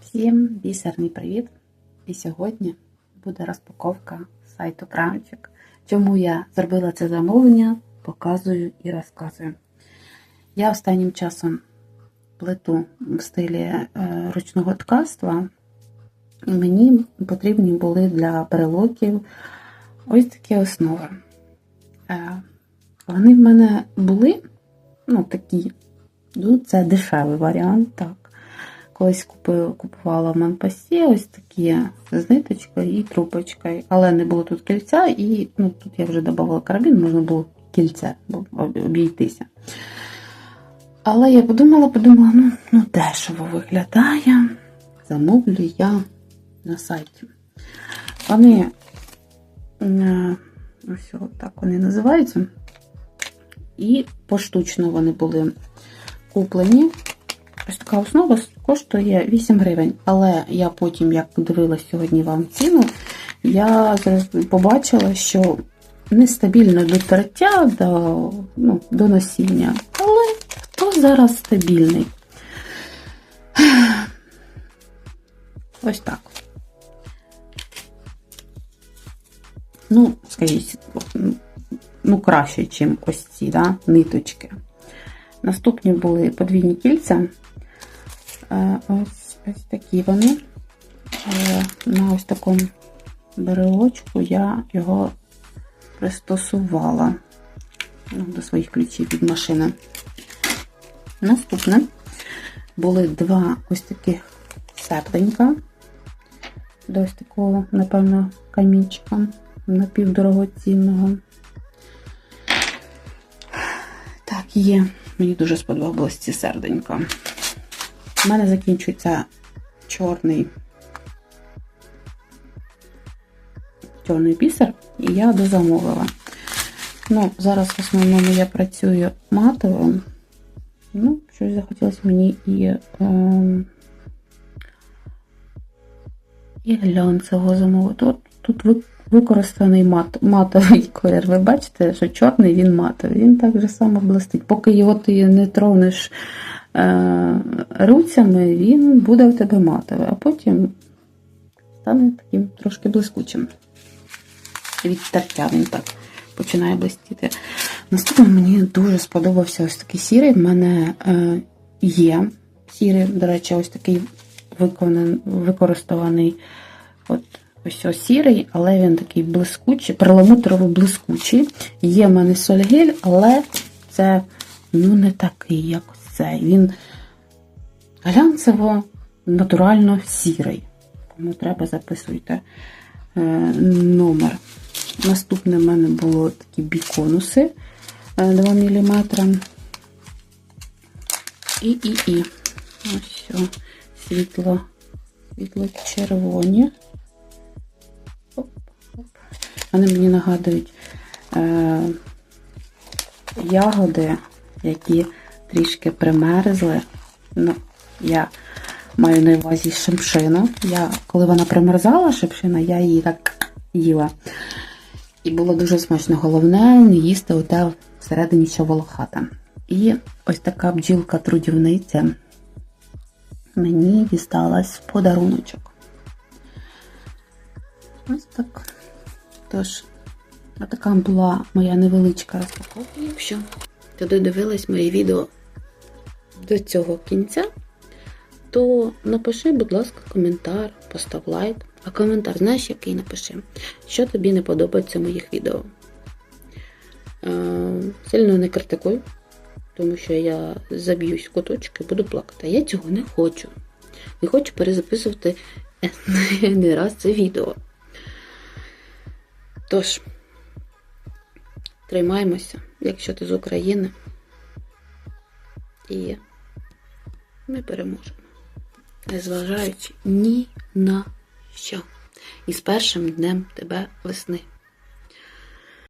Всім бісерний привіт! І сьогодні буде розпаковка сайту Крамчик. Чому я зробила це замовлення, показую і розказую. Я останнім часом плету в стилі е, ручного ткацтва, мені потрібні були для перелоків ось такі основи. Е, Вони в мене були, ну, такі, ну, це дешевий варіант, так. Колись купив, купувала в Манпасі ось такі з ниточкою і трубочкою. Але не було тут кільця, і ну, тут я вже додавала карабін, можна було кільце обійтися. Але я подумала, подумала, ну, ну дешево виглядає. Замовлю я на сайті. Вони е, ось так вони називаються. І поштучно вони були куплені. Ось така основа коштує 8 гривень. Але я потім, як подивилась сьогодні вам ціну, я побачила, що нестабільно до тертя, до, ну, до носіння. Але хто зараз стабільний? Ось так. Ну, скажіть, ну, краще, ніж ось ці да, ниточки. Наступні були подвійні кільця. Ось ось такі вони. На ось такому берелочку я його пристосувала ну, до своїх ключів від машини. Наступне були два ось таких серденька до ось такого, напевно, камінчика напівдорогоцінного. Так, є. Мені дуже сподобалось ці серденька. У мене закінчується чорний чорний бісер, і я дозамовила. Ну, зараз в основному я працюю матовим. Ну, щось захотілося мені і е, і глянцевого замовити. Тут, тут використаний мат, матовий колір. Ви бачите, що чорний він матовий. Він так же само блистить. Поки його ти не тронеш руцями, він буде в тебе матовий, а потім стане таким трошки блискучим. Від тертя він так починає блистіти. Наступно мені дуже сподобався ось такий сірий. В мене е, є сірий, до речі, ось такий використаний от ось ось сірий, але він такий блискучий, перламутрово блискучий. Є в мене сольгель, але це ну, не такий, як ось цей. Він глянцево, натурально сірий. Кому треба, записуйте е, номер. Наступне в мене було такі біконуси 2 мм. І, і, і. Ось все. Світло, світло червоні. Вони мені нагадують е, ягоди, які трішки примерзли. Ну, я маю на увазі шимшину. Я, коли вона примерзала, шимшина, я її так їла. І було дуже смачно. Головне не їсти оте всередині що волохата. І ось така бджілка-трудівниця мені дісталась в подаруночок. Ось так. Тож, така була моя невеличка розпаковка. Якщо ти додивилась моє відео до цього кінця, то напиши, будь ласка, коментар, постав лайк. А коментар, знаєш, який напиши, що тобі не подобається в моїх відео. Е, сильно не критикуй, тому що я заб'юсь в куточки, буду плакати. Я цього не хочу. Не хочу перезаписувати не раз це відео. Тож, тримаємося, якщо ти з України. І ми переможемо. Незважаючи ні на що. І з першим днем тебе весни.